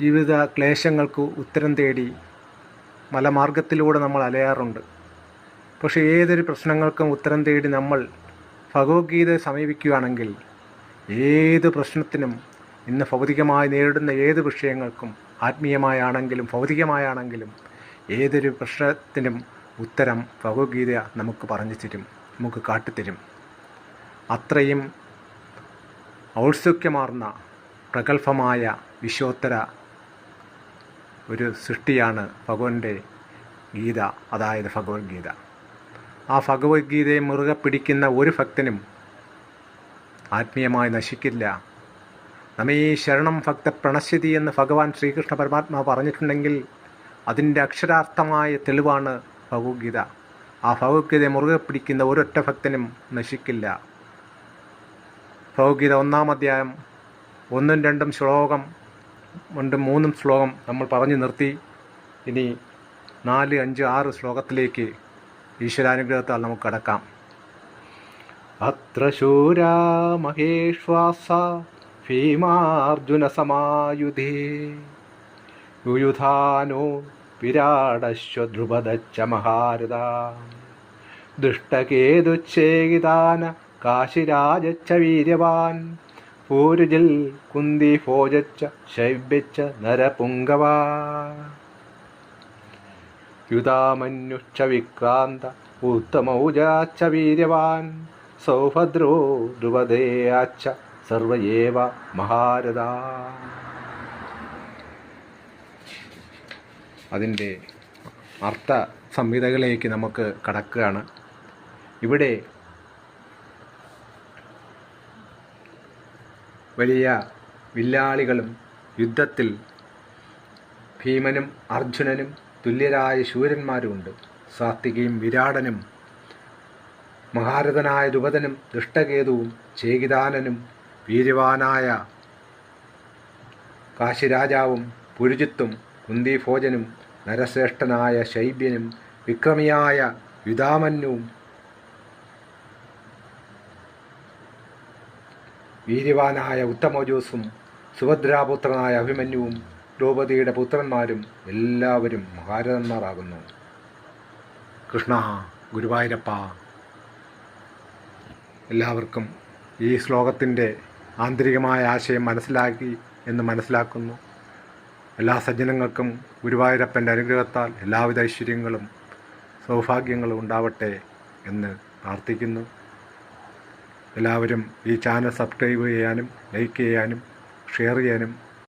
ജീവിത ക്ലേശങ്ങൾക്ക് ഉത്തരം തേടി മലമാർഗത്തിലൂടെ നമ്മൾ അലയാറുണ്ട്. പക്ഷേ ഏതൊരു പ്രശ്നങ്ങൾക്കും ഉത്തരം തേടി നമ്മൾ ഭഗവത്ഗീതയെ സമീപിക്കുകയാണെങ്കിൽ ഏത് പ്രശ്നത്തിനും ഇന്ന് ഭൗതികമായി നേരിടുന്ന ഏത് വിഷയങ്ങൾക്കും ആത്മീയമായാണെങ്കിലും ഭൗതികമായാണെങ്കിലും ഏതൊരു പ്രശ്നത്തിനും ഉത്തരം ഭഗവത്ഗീത നമുക്ക് പറഞ്ഞു തരും നമുക്ക് കാട്ടിത്തരും അത്രയും ഔത്സുക്യമാർന്ന പ്രഗത്ഭമായ വിശ്വോത്തര ഒരു സൃഷ്ടിയാണ് ഭഗവാന്റെ ഗീത. അതായത് ഭഗവത്ഗീത. ആ ഭഗവത്ഗീതയെ മുറുകെ പിടിക്കുന്ന ഒരു ഭക്തനും ആത്മീയമായി നശിക്കില്ല. നമ്മീ ശരണം ഭക്ത പ്രണശ്യതി എന്ന് ഭഗവാൻ ശ്രീകൃഷ്ണ പരമാത്മാവ് പറഞ്ഞിട്ടുണ്ടെങ്കിൽ അതിന്റെ അക്ഷരാർത്ഥമായ തെളിവാണ് ഭഗവത്ഗീത. ആ ഭഗവത്ഗീതയെ മുറുകെ പിടിക്കുന്ന ഒരൊറ്റ ഭക്തനും നശിക്കില്ല. ഭഗവത്ഗീത ഒന്നാം അധ്യായം ഒന്നും രണ്ടും ശ്ലോകം രണ്ടും മൂന്നും ശ്ലോകം നമ്മൾ പറഞ്ഞു നിർത്തി. ഇനി നാല് അഞ്ച് ആറ് ശ്ലോകത്തിലേക്ക് ഈശ്വരാനുഗ്രഹത്താൽ നമുക്ക് കടക്കാം. അത്ര ശൂരാ മഹേശ്വാസ ഭീമാർജുന സമായുധേ യുയുധാനോ വിരാടശ്വധ്രുപദച്ച മഹാരഥ. ദുഷ്ടകേതുച്ഛേകിതാന കാശിരാജച്ച വീര്യവാൻ. പൂരുജിൽ കുന്തി ഭോജച്ച ശൈബ്യച്ച നരപുങ്കവാ. വിക്രാന്ത ഉത്തമൗജാച്ച വീര്യവാൻ. സൗഭദ്രോ ധ്രുവദേയാച്ച സർവയേവ മഹാരഥ. അതിന്റെ അർത്ഥ സംഹിതകളിലേക്ക് നമുക്ക് കടക്കുകയാണ്. ഇവിടെ വലിയ വില്ലാളികളും യുദ്ധത്തിൽ ഭീമനും അർജുനനും തുല്യരായ ശൂരന്മാരുമുണ്ട്. സാത്വികയും വിരാടനും മഹാരഥനായ രൂപതനും ദുഷ്ടകേതുവും ചേകിതാനനും വീര്യവാനായ കാശിരാജാവും പുരുജിത്തും കുന്തിഭോജനും നരശ്രേഷ്ഠനായ ശൈബ്യനും വിക്രമിയായ യുധാമന്യുവും വീര്യവാനായ ഉത്തമോജോസും സുഭദ്രാപുത്രനായ അഭിമന്യുവും ദ്രൗപദിയുടെ പുത്രന്മാരും എല്ലാവരും മഹാരഥന്മാരാകുന്നു. കൃഷ്ണ ഗുരുവായൂരപ്പ എല്ലാവർക്കും ഈ ശ്ലോകത്തിന്റെ ആന്തരികമായ ആശയം മനസ്സിലാക്കി എന്ന് മനസ്സിലാക്കുന്നു. എല്ലാ സജ്ജനങ്ങൾക്കും ഗുരുവായൂരപ്പന്റെ അനുഗ്രഹത്താൽ എല്ലാവിധ ഐശ്വര്യങ്ങളും സൗഭാഗ്യങ്ങളും ഉണ്ടാവട്ടെ എന്ന് പ്രാർത്ഥിക്കുന്നു. എല്ലാവരും ഈ ചാനൽ സബ്സ്ക്രൈബ് ചെയ്യാനും ലൈക്ക് ചെയ്യാനും ഷെയർ ചെയ്യാനും